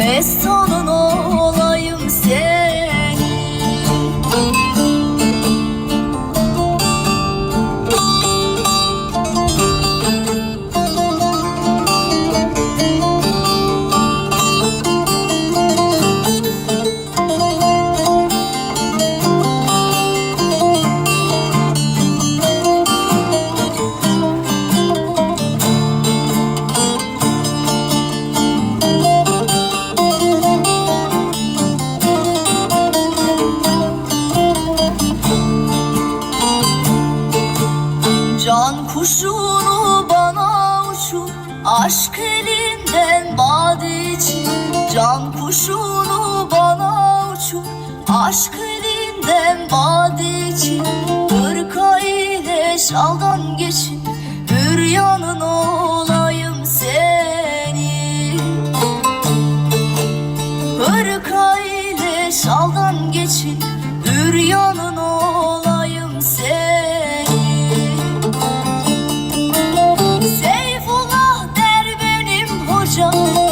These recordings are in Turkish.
Bez Kuşunu bana uçur Aşk elinden bade için. Can kuşunu bana uçur Aşk elinden bade için. Hırka ile şaldan geçin Hüryanın olayım senin. Hırka ile şaldan geçin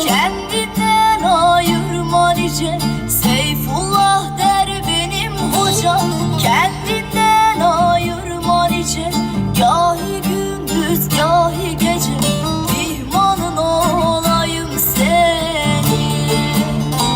Kendinden ayırma nice. Seyfullah der benim hocam.